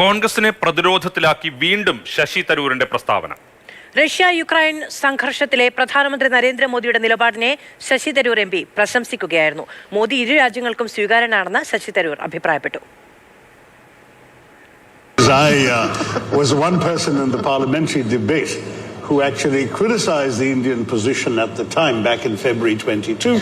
കോൺഗ്രസിനെ പ്രതിരോധത്തിലാക്കി വീണ്ടും ശശി തരൂരിന്റെ പ്രസ്താവന റഷ്യ യുക്രൈൻ സംഘർഷത്തിലെ പ്രധാനമന്ത്രി നരേന്ദ്രമോദിയുടെ നിലപാടിനെ ശശി തരൂർ എം പി പ്രശംസിക്കുകയായിരുന്നു മോദി ഇരു രാജ്യങ്ങൾക്കും സ്വീകാര്യനാണെന്ന് ശശി തരൂർ അഭിപ്രായപ്പെട്ടു I uh, was one person in the parliamentary debate who actually criticized the Indian position at the time, back in February 22.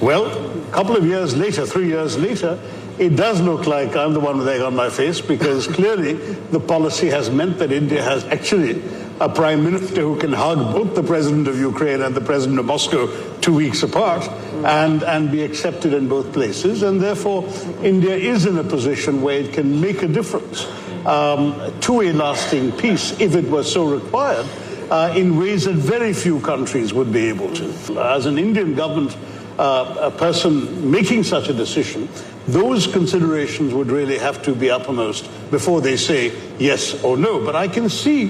Well, a couple of years later, three years later, it does look like I'm the one with egg on my face because clearly the policy has meant that India has actually a prime minister who can hug both the president of Ukraine and the president of Moscow two weeks apart and, and be accepted in both places. And therefore, India is in a position where it can make a difference um, to a lasting peace if it were so required. Uh, in ways that very few countries would be able to. As an Indian government, a person making such a decision, those considerations would really have to be uppermost before they say yes or no. But I can see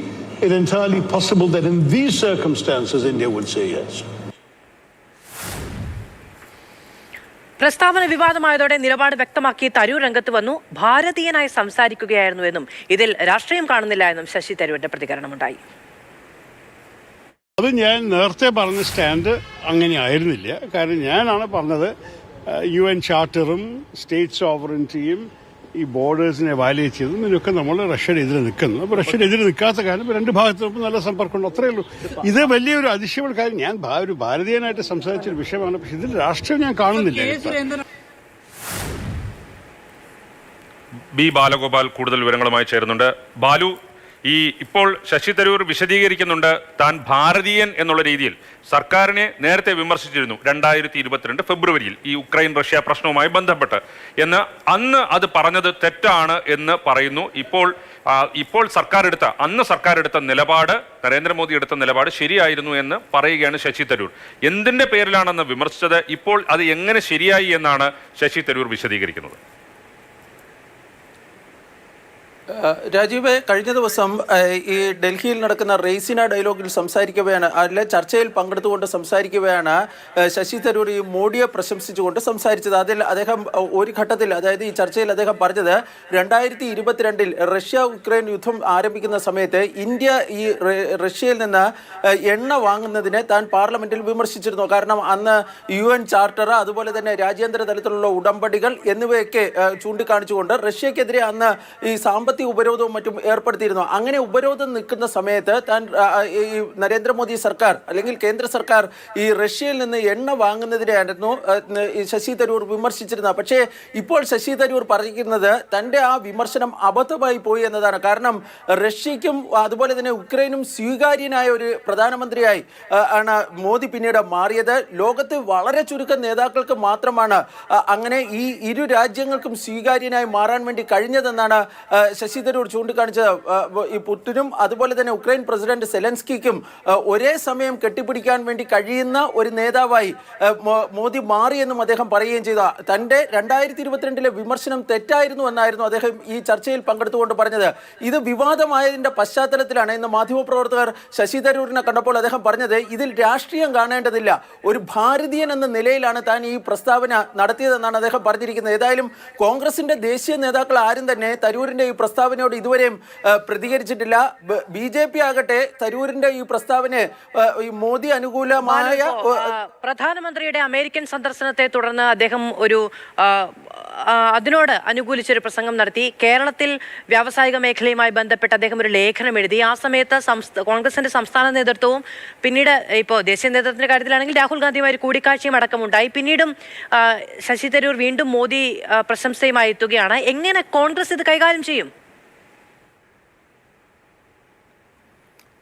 it entirely possible that in these circumstances, India would say yes. പ്രസ്താവന വിവാദമായതോടെ നിലപാട് വ്യക്തമാക്കി തരൂർ രംഗത്ത് വന്നു ഭാരതീയനായി സംസാരിക്കുകയായിരുന്നുവെന്നും ഇതിൽ രാഷ്ട്രീയം കാണുന്നില്ല എന്നും ശശി തരൂരിന്റെ പ്രതികരണമുണ്ടായി അത് ഞാൻ നേരത്തെ പറഞ്ഞ സ്റ്റാൻഡ് അങ്ങനെ ആയിരുന്നില്ല. കാരണം ഞാനാണ് പറഞ്ഞത് യു എൻ ചാർട്ടറും സ്റ്റേറ്റ് സോവറിന്റിയും ഈ ബോർഡേഴ്സിനെ വാലേറ്റ് ചെയ്തതും ഇതിനൊക്കെ നമ്മൾ റഷ്യയുടെ എതിരെ നിൽക്കുന്നു. അപ്പോൾ റഷ്യയുടെ എതിരെ നിൽക്കാത്ത കാലം രണ്ട് രണ്ട് ഭാഗത്തും നല്ല സമ്പർക്കമുണ്ട്. അത്രയേ ഉള്ളൂ. ഇത് വലിയൊരു അതിശയമുള്ള കാര്യം. ഞാൻ ഒരു ഭാരതീയനായിട്ട് സംസാരിച്ചൊരു വിഷയമാണ്. പക്ഷെ ഇതിൽ രാഷ്ട്രീയം ഞാൻ കാണുന്നില്ല. ബി ബാലഗോപാൽ കൂടുതൽ വിവരങ്ങളുമായി ചേരുന്നുണ്ട്. ബാലു ഈ ഇപ്പോൾ ശശി തരൂർ വിശദീകരിക്കുന്നുണ്ട് താൻ ഭാരതീയൻ എന്നുള്ള രീതിയിൽ. സർക്കാരിനെ നേരത്തെ വിമർശിച്ചിരുന്നു രണ്ടായിരത്തി ഇരുപത്തിരണ്ട് ഫെബ്രുവരിയിൽ ഈ ഉക്രൈൻ റഷ്യ പ്രശ്നവുമായി ബന്ധപ്പെട്ട്. എന്ന് അന്ന് അത് പറഞ്ഞത് തെറ്റാണ് എന്ന് പറയുന്നു. ഇപ്പോൾ ഇപ്പോൾ സർക്കാർ എടുത്ത അന്ന് സർക്കാർ എടുത്ത നിലപാട് നരേന്ദ്രമോദി എടുത്ത നിലപാട് ശരിയായിരുന്നു എന്ന് പറയുകയാണ് ശശി തരൂർ. എന്തിന്റെ പേരിലാണെന്ന് വിമർശിച്ചത് ഇപ്പോൾ അത് എങ്ങനെ ശരിയായി എന്നാണ് ശശി തരൂർ വിശദീകരിക്കുന്നത്? രാജീവ് കഴിഞ്ഞ ദിവസം ഈ ഡൽഹിയിൽ നടക്കുന്ന റെയ്സിന ഡയലോഗിൽ സംസാരിക്കുകയാണ് അല്ലെ ചർച്ചയിൽ പങ്കെടുത്തുകൊണ്ട് സംസാരിക്കുകയാണ് ശശി തരൂർ ഈ മോഡിയെ പ്രശംസിച്ചുകൊണ്ട് സംസാരിച്ചത്. അതിൽ അദ്ദേഹം ഒരു ഘട്ടത്തിൽ അതായത് ഈ ചർച്ചയിൽ അദ്ദേഹം പറഞ്ഞത് രണ്ടായിരത്തി ഇരുപത്തിരണ്ടിൽ റഷ്യ ഉക്രൈൻ യുദ്ധം ആരംഭിക്കുന്ന സമയത്ത് ഇന്ത്യ ഈ റഷ്യയിൽ നിന്ന് എണ്ണ വാങ്ങുന്നതിനെ താൻ പാർലമെന്റിൽ വിമർശിച്ചിരുന്നു. കാരണം അന്ന് യു എൻ ചാർട്ടർ അതുപോലെ തന്നെ രാജ്യാന്തര തലത്തിലുള്ള ഉടമ്പടികൾ എന്നിവയൊക്കെ ചൂണ്ടിക്കാണിച്ചുകൊണ്ട് റഷ്യക്കെതിരെ അന്ന് ഈ സാമ്പത്തിക ഉപരോധവും മറ്റും ഏർപ്പെടുത്തിയിരുന്നു? അങ്ങനെ ഉപരോധം നിൽക്കുന്ന സമയത്ത് താൻ ഈ നരേന്ദ്രമോദി സർക്കാർ അല്ലെങ്കിൽ കേന്ദ്ര സർക്കാർ ഈ റഷ്യയിൽ നിന്ന് എണ്ണ വാങ്ങുന്നതിനെയായിരുന്നു ശശി തരൂർ വിമർശിച്ചിരുന്നത്. പക്ഷേ ഇപ്പോൾ ശശി തരൂർ പറയുന്നത് തന്റെ ആ വിമർശനം അബദ്ധമായി പോയി എന്നതാണ്. കാരണം റഷ്യയ്ക്കും അതുപോലെ തന്നെ ഉക്രൈനും സ്വീകാര്യനായ ഒരു പ്രധാനമന്ത്രിയായി ആണ് മോദി പിന്നീട് മാറിയത്. ലോകത്ത് വളരെ ചുരുക്കം നേതാക്കൾക്ക് മാത്രമാണ് അങ്ങനെ ഈ ഇരു രാജ്യങ്ങൾക്കും സ്വീകാര്യനായി മാറാൻ വേണ്ടി കഴിഞ്ഞതെന്നാണ് ആ, ശശി തരൂർ ചൂണ്ടിക്കാണിച്ചത് ഈ പുട്ടിനും അതുപോലെ തന്നെ ഉക്രൈൻ പ്രസിഡന്റ് സെലൻസ്കിക്കും ഒരേ സമയം കെട്ടിപ്പിടിക്കാൻ വേണ്ടി കഴിയുന്ന ഒരു നേതാവായി മോദി മാറിയെന്നും അദ്ദേഹം പറയുകയും ചെയ്ത. തന്റെ രണ്ടായിരത്തി ഇരുപത്തിരണ്ടിലെ വിമർശനം തെറ്റായിരുന്നു എന്നായിരുന്നു അദ്ദേഹം ഈ ചർച്ചയിൽ പങ്കെടുത്തുകൊണ്ട് പറഞ്ഞത്. ഇത് വിവാദമായതിന്റെ പശ്ചാത്തലത്തിലാണ് ഇന്ന് മാധ്യമപ്രവർത്തകർ ശശി തരൂരിനെ കണ്ടപ്പോൾ അദ്ദേഹം പറഞ്ഞത് ഇതിൽ രാഷ്ട്രീയം കാണേണ്ടതില്ല. ഒരു ഭാരതീയൻ എന്ന നിലയിലാണ് താൻ ഈ പ്രസ്താവന നടത്തിയതെന്നാണ് അദ്ദേഹം പറഞ്ഞിരിക്കുന്നത്. ഏതായാലും കോൺഗ്രസിന്റെ ദേശീയ നേതാക്കൾ ആരും തന്നെ തരൂരിന്റെ ഈ പ്രസ്താവനയോട് ഇതുവരെയും പ്രതികരിച്ചിട്ടില്ല. ബി ജെ പി ആകട്ടെ തരൂരിന്റെ ഈ പ്രസ്താവന ഈ മോദി അനുകൂലമായ പ്രധാനമന്ത്രിയുടെ അമേരിക്കൻ സന്ദർശനത്തെ തുടർന്ന് അദ്ദേഹം ഒരു അതിനോട് അനുകൂലിച്ചൊരു പ്രസംഗം നടത്തി. കേരളത്തിൽ വ്യാവസായിക മേഖലയുമായി ബന്ധപ്പെട്ട് അദ്ദേഹം ഒരു ലേഖനം എഴുതി. ആ സമയത്ത് കോൺഗ്രസിന്റെ സംസ്ഥാന നേതൃത്വവും പിന്നീട് ഇപ്പോൾ ദേശീയ നേതൃത്വത്തിന്റെ കാര്യത്തിലാണെങ്കിൽ രാഹുൽ ഗാന്ധിയുമായി ഒരു കൂടിക്കാഴ്ചയും അടക്കമുണ്ടായി. പിന്നീടും ശശി തരൂർ വീണ്ടും മോദി പ്രശംസയുമായി എത്തുകയാണ്. എങ്ങനെ കോൺഗ്രസ് ഇത് കൈകാര്യം ചെയ്യും?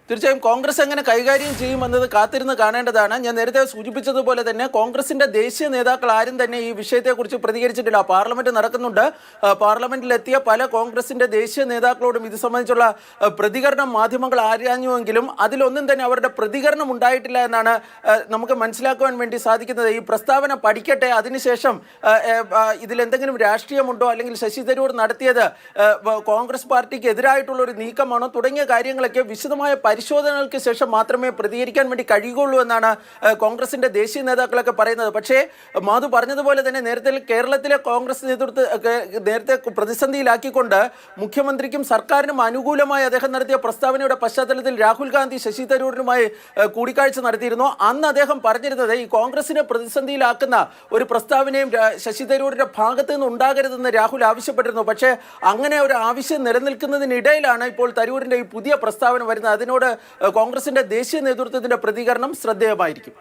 തീർച്ചയായും കോൺഗ്രസ് എങ്ങനെ കൈകാര്യം ചെയ്യുമെന്നത് കാത്തിരുന്ന് കാണേണ്ടതാണ്. ഞാൻ നേരത്തെ സൂചിപ്പിച്ചതുപോലെ തന്നെ കോൺഗ്രസിന്റെ ദേശീയ നേതാക്കൾ ആരും തന്നെ ഈ വിഷയത്തെക്കുറിച്ച് പ്രതികരിച്ചിട്ടില്ല. പാർലമെന്റ് നടക്കുന്നുണ്ട്. പാർലമെന്റിലെത്തിയ പല കോൺഗ്രസിന്റെ ദേശീയ നേതാക്കളോടും ഇത് സംബന്ധിച്ചുള്ള പ്രതികരണം മാധ്യമങ്ങൾ ആരാഞ്ഞുവെങ്കിലും അതിലൊന്നും തന്നെ അവരുടെ പ്രതികരണം ഉണ്ടായിട്ടില്ല എന്നാണ് നമുക്ക് മനസ്സിലാക്കുവാൻ വേണ്ടി സാധിക്കുന്നത്. ഈ പ്രസ്താവന പഠിക്കട്ടെ. അതിനുശേഷം ഇതിലെന്തെങ്കിലും രാഷ്ട്രീയമുണ്ടോ അല്ലെങ്കിൽ ശശി തരൂർ നടത്തിയത് കോൺഗ്രസ് പാർട്ടിക്ക് എതിരായിട്ടുള്ള ഒരു നീക്കമാണോ തുടങ്ങിയ കാര്യങ്ങളൊക്കെ വിശദമായ പരിശോധനകൾക്ക് ശേഷം മാത്രമേ പ്രതികരിക്കാൻ വേണ്ടി കഴിയുകയുള്ളൂ എന്നാണ് കോൺഗ്രസിന്റെ ദേശീയ നേതാക്കളൊക്കെ പറയുന്നത്. പക്ഷേ മാധു പറഞ്ഞതുപോലെ തന്നെ നേരത്തെ കേരളത്തിലെ കോൺഗ്രസ് നേതൃത്വ നേരത്തെ പ്രതിസന്ധിയിലാക്കിക്കൊണ്ട് മുഖ്യമന്ത്രിക്കും സർക്കാരിനും അനുകൂലമായി അദ്ദേഹം നടത്തിയ പ്രസ്താവനയുടെ പശ്ചാത്തലത്തിൽ രാഹുൽ ഗാന്ധി ശശി തരൂരിനുമായി കൂടിക്കാഴ്ച നടത്തിയിരുന്നു. അന്ന് അദ്ദേഹം പറഞ്ഞിരുന്നത് ഈ കോൺഗ്രസിനെ പ്രതിസന്ധിയിലാക്കുന്ന ഒരു പ്രസ്താവനയും ശശി തരൂരിന്റെ ഭാഗത്ത് നിന്ന് ഉണ്ടാകരുതെന്ന് രാഹുൽ ആവശ്യപ്പെട്ടിരുന്നു. പക്ഷേ അങ്ങനെ ഒരു ആവശ്യം നിലനിൽക്കുന്നതിനിടയിലാണ് ഇപ്പോൾ തരൂരിന്റെ ഈ പുതിയ പ്രസ്താവന വരുന്നത്. അതിനോട് കോൺഗ്രസിന്റെ ദേശീയ നേതൃത്വത്തിന്റെ പ്രതികരണം ശ്രദ്ധേയമായിരിക്കും.